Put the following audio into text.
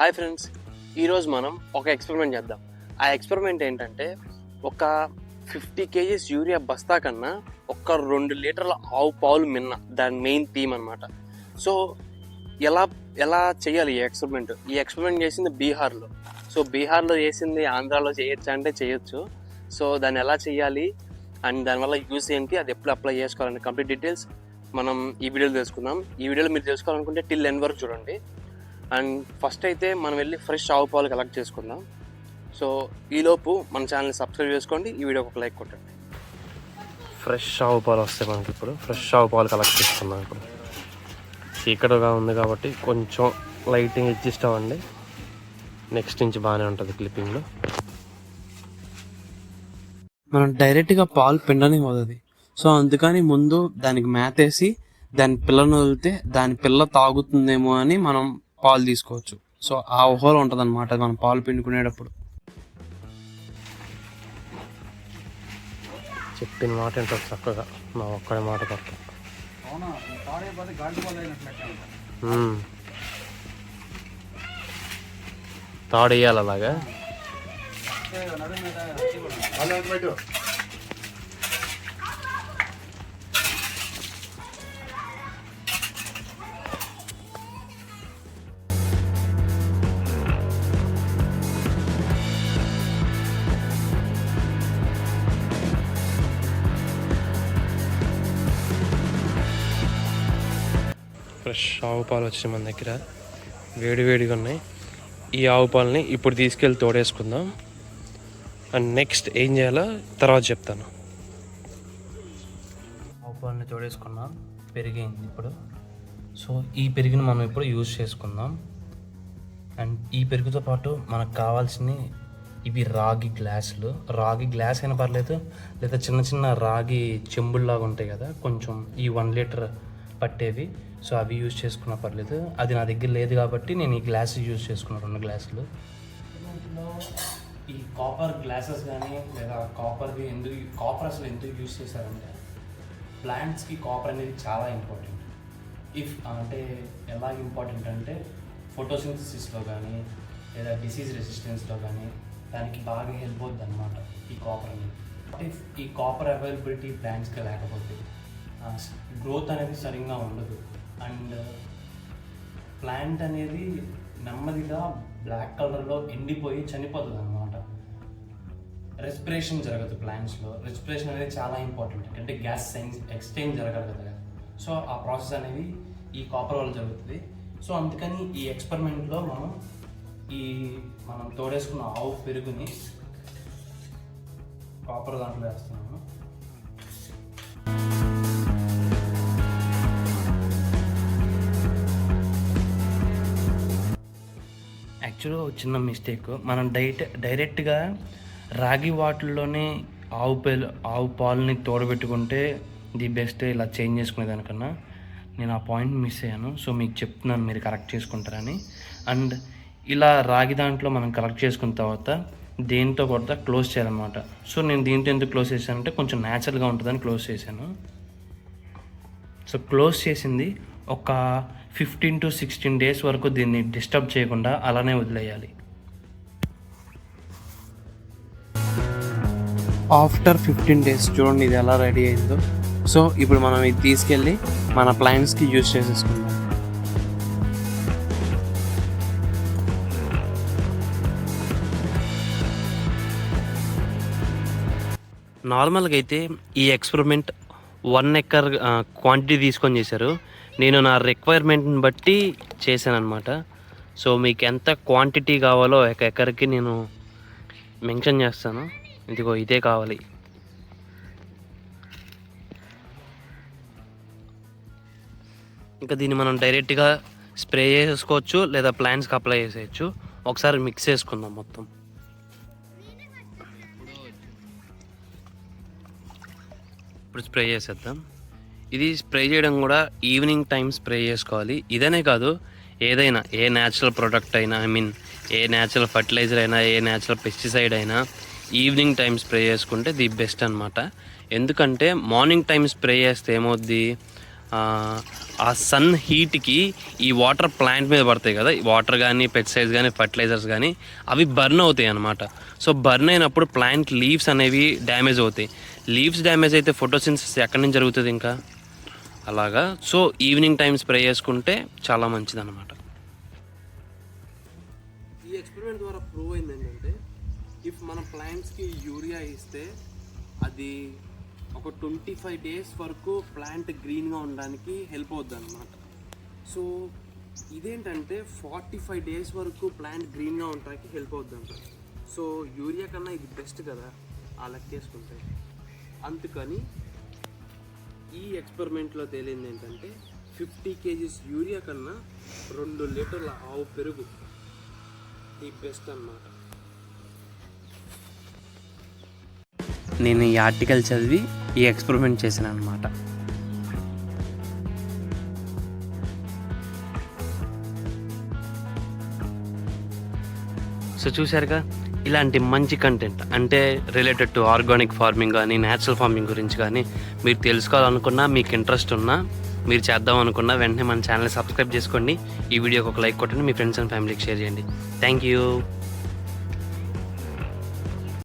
Hi friends ఈరోజు మనం ఒక ఎక్స్పెరిమెంట్ చేద్దాం. ఆ ఎక్స్పెరిమెంట్ ఏంటంటే ఒక ఫిఫ్టీ కేజీస్ యూరియా బస్తా కన్నా ఒక రెండు లీటర్ల ఆవు పాలు మిన్న దాని మెయిన్ థీమ్ అనమాట సో ఎలా ఎలా చేయాలి ఈ ఎక్స్పెరిమెంట్ ఈ ఎక్స్పెరిమెంట్ చేసింది బీహార్లో. సో బీహార్లో చేసింది ఆంధ్రాలో చేయొచ్చు అంటే చేయొచ్చు. సో దాన్ని ఎలా చేయాలి? అండ్ దానివల్ల యూస్ ఏంటి? అది ఎప్పుడు అప్లై చేసుకోవాలని కంప్లీట్ డీటెయిల్స్ మనం ఈ వీడియోలో తెలుసుకుందాం. ఈ వీడియోలో మీరు తెలుసుకోవాలనుకుంటే టిల్ ఎన్ వరకు చూడండి. అండ్ ఫస్ట్ అయితే మనం వెళ్ళి ఫ్రెష్ ఆవు పాలు కలెక్ట్ చేసుకుందాం. సో ఈలోపు మన ఛానల్ని సబ్స్క్రైబ్ చేసుకోండి. ఈ వీడియోకి ఒక లైక్ కొట్టండి. ఫ్రెష్ ఆవు పాలు వస్తాయి మనకి ఇప్పుడు ఫ్రెష్ ఆవు పాలు కలెక్ట్ చేసుకుందాం ఇప్పుడు. చీకటిగా ఉంది కాబట్టి కొంచెం లైటింగ్ అడ్జస్ట్ అవ్వండి. నెక్స్ట్ నుంచి బాగానే ఉంటుంది క్లిప్పింగ్లో మనం డైరెక్ట్గా పాలు పిండని పోతుంది. సో అందుకని ముందు దానికి మేత వేసి దాని పిల్లను వదిలితే దాని పిల్ల తాగుతుందేమో అని మనం పాలు తీసుకోవచ్చు. సో ఆ ఊహలో ఉంటుంది అనమాట మనం పాలు పిండుకునేటప్పుడు. చెప్పిన మాట ఏంటో చక్కగా నా ఒక్కడి మాట పక్క తాడేయాలి అలాగా? ఫ్రెష్ ఆవు పాలు వచ్చినాయి మన దగ్గర. వేడి వేడిగా ఉన్నాయి. ఈ ఆవు పాలని ఇప్పుడు తీసుకెళ్ళి తోడేసుకుందాం. అండ్ నెక్స్ట్ ఏం చేయాలో తర్వాత చెప్తాను. ఆవు పాలని తోడేసుకున్నాం. పెరిగింది ఇప్పుడు. సో ఈ పెరుగుని మనం ఇప్పుడు యూజ్ చేసుకుందాం. అండ్ ఈ పెరుగుతో పాటు మనకు కావాల్సినవి ఇవి రాగి గ్లాసులు. రాగి గ్లాస్ అయినా పర్లేదు లేదా చిన్న చిన్న రాగి చెంబుల్లాగా ఉంటాయి కదా కొంచెం ఈ వన్ లీటర్ పట్టేవి. సో అవి యూజ్ చేసుకున్నా పర్లేదు. అది నా దగ్గర లేదు కాబట్టి నేను ఈ గ్లాస్ యూజ్ చేసుకున్నాను రెండు గ్లాసులు. ఈ కాపర్ గ్లాసెస్ కానీ లేదా కాపర్వి ఎందుకు కాపర్ అసలు ఎందుకు యూజ్ చేశారంటే ప్లాంట్స్కి కాపర్ అనేది చాలా ఇంపార్టెంట్ ఇఫ్ అంటే ఎలా ఇంపార్టెంట్ అంటే ఫోటోసింథసిస్లో కానీ లేదా డిసీజ్ రెసిస్టెన్స్లో కానీ దానికి బాగా హెల్ప్ అవుతుంది అనమాట ఈ కాపర్ అనేది. ఇఫ్ ఈ కాపర్ అవైలబిలిటీ ప్లాంట్స్కి లేకపోతే గ్రోత్ అనేది సరిగ్గా ఉండదు. అండ్ ప్లాంట్ అనేది నెమ్మదిగా బ్లాక్ కలర్లో ఎండిపోయి చనిపోతుంది అనమాట రెస్పిరేషన్ జరగదు ప్లాంట్స్లో రెస్పిరేషన్ అనేది చాలా ఇంపార్టెంట్ అంటే గ్యాస్ సైన్స్ ఎక్స్చేంజ్ జరగదు కదా. సో ఆ ప్రాసెస్ అనేది ఈ కాపర్ వల్ల జరుగుతుంది. సో అందుకని ఈ ఎక్స్పెరిమెంట్లో మనం ఈ మనం తోడేసుకున్న ఆవు పెరుగుని కాపర్ దాంట్లో వేస్తున్నాము. యాక్చువల్గా చిన్న మిస్టేక్. మనం డైట్ డైరెక్ట్గా రాగి వాటిల్లోనే ఆవు పేలు ఆవు పాలని తోడబెట్టుకుంటే ది బెస్ట్ ఇలా చేంజ్ చేసుకునే దానికన్నా నేను ఆ పాయింట్ మిస్ అయ్యాను. సో మీకు చెప్తున్నాను మీరు కరెక్ట్ చేసుకుంటారని అండ్ ఇలా రాగి దాంట్లో మనం కరెక్ట్ చేసుకున్న తర్వాత దేంతో కొడతా క్లోజ్ చేయాలన్నమాట. సో నేను దీంతో ఎందుకు క్లోజ్ చేశానంటే కొంచెం న్యాచురల్గా ఉంటుందని క్లోజ్ చేశాను. సో క్లోజ్ చేసింది ఒక ఫిఫ్టీన్ టు సిక్స్టీన్ డేస్ వరకు దీన్ని డిస్టర్బ్ చేయకుండా అలానే వదిలేయాలి. ఆఫ్టర్ ఫిఫ్టీన్ డేస్ చూడండి ఇది ఎలా రెడీ అయిందో. సో ఇప్పుడు మనం ఇది తీసుకెళ్ళి మన ప్లాంట్స్కి యూజ్ చేసేసుకుందాం. నార్మల్గా అయితే ఈ ఎక్స్పెరిమెంట్ వన్ ఎక్కర్ క్వాంటిటీ తీసుకొని చేశారు. నేను నా రిక్వైర్మెంట్ని బట్టి చేశాను అనమాట సో మీకు ఎంత క్వాంటిటీ కావాలో ఒక ఎకర్కి నేను మెన్షన్ చేస్తాను. ఇదిగో ఇదే కావాలి. ఇంకా దీన్ని మనం డైరెక్ట్గా స్ప్రే చేసుకోవచ్చు లేదా ప్లాంట్స్కి అప్లై చేసేయచ్చు. ఒకసారి మిక్స్ చేసుకుందాం మొత్తం. ఇప్పుడు స్ప్రే చేసేద్దాం. ఇది స్ప్రే చేయడం కూడా ఈవినింగ్ టైం స్ప్రే చేసుకోవాలి. ఇదనే కాదు ఏదైనా ఏ న్యాచురల్ ప్రోడక్ట్ అయినా I mean a natural fertiliser అయినా ఏ న్యాచురల్ పెస్టిసైడ్ అయినా ఈవినింగ్ టైం స్ప్రే చేసుకుంటే ది బెస్ట్ అనమాట ఎందుకంటే మార్నింగ్ టైం స్ప్రే చేస్తే ఏమవుద్ది? ఆ, సన్ హీట్కి ఈ వాటర్ ప్లాంట్ మీద పడతాయి కదా ఈ వాటర్ కానీ పెస్టిసైడ్స్ కానీ ఫర్టిలైజర్స్ కానీ అవి బర్న్ అవుతాయి అన్నమాట. సో బర్న్ అయినప్పుడు ప్లాంట్ లీవ్స్ అనేవి డ్యామేజ్ అవుతాయి. లీవ్స్ డ్యామేజ్ అయితే ఫోటోసిన్సిస్ ఎక్కడి నుంచి జరుగుతుంది ఇంకా? అలాగా. సో ఈవినింగ్ టైం స్ప్రే చేసుకుంటే చాలా మంచిది అనమాట ఈ ఎక్స్పెరిమెంట్ ద్వారా ప్రూవ్ అయింది ఏంటంటే ఇఫ్ మన ప్లాంట్స్కి యూరియా ఇస్తే అది ఒక ట్వంటీ ఫైవ్ డేస్ వరకు ప్లాంట్ గ్రీన్గా ఉండడానికి హెల్ప్ అవుద్ది అనమాట సో ఇదేంటంటే ఫార్టీ ఫైవ్ డేస్ వరకు ప్లాంట్ గ్రీన్గా ఉండడానికి హెల్ప్ అవుద్ది అంట సో యూరియా కన్నా ఇది బెస్ట్ కదా ఆ లెక్కేసుకుంటే అందుకని ఈ ఎక్స్పెరిమెంట్లో తేలింది ఏంటంటే ఫిఫ్టీ కేజీస్ యూరియా కన్నా రెండు లీటర్ల ఆవు పెరుగు ది బెస్ట్ అన్నమాట. నేను ఈ ఆర్టికల్ చదివి ఈ ఎక్స్పెరిమెంట్ చేశాను అనమాట సో చూసారుగా ఇలాంటి మంచి కంటెంట్ అంటే రిలేటెడ్ టు ఆర్గానిక్ ఫార్మింగ్ కానీ న్యాచురల్ ఫార్మింగ్ గురించి కానీ మీరు తెలుసుకోవాలనుకున్నా మీకు ఇంట్రెస్ట్ ఉన్నా మీరు చేద్దాం అనుకున్నా వెంటనే మన ఛానల్ సబ్స్క్రైబ్ చేసుకోండి. ఈ వీడియోకి ఒక లైక్ కొట్టండి మీ ఫ్రెండ్స్ అండ్ ఫ్యామిలీకి షేర్ చేయండి. Thank you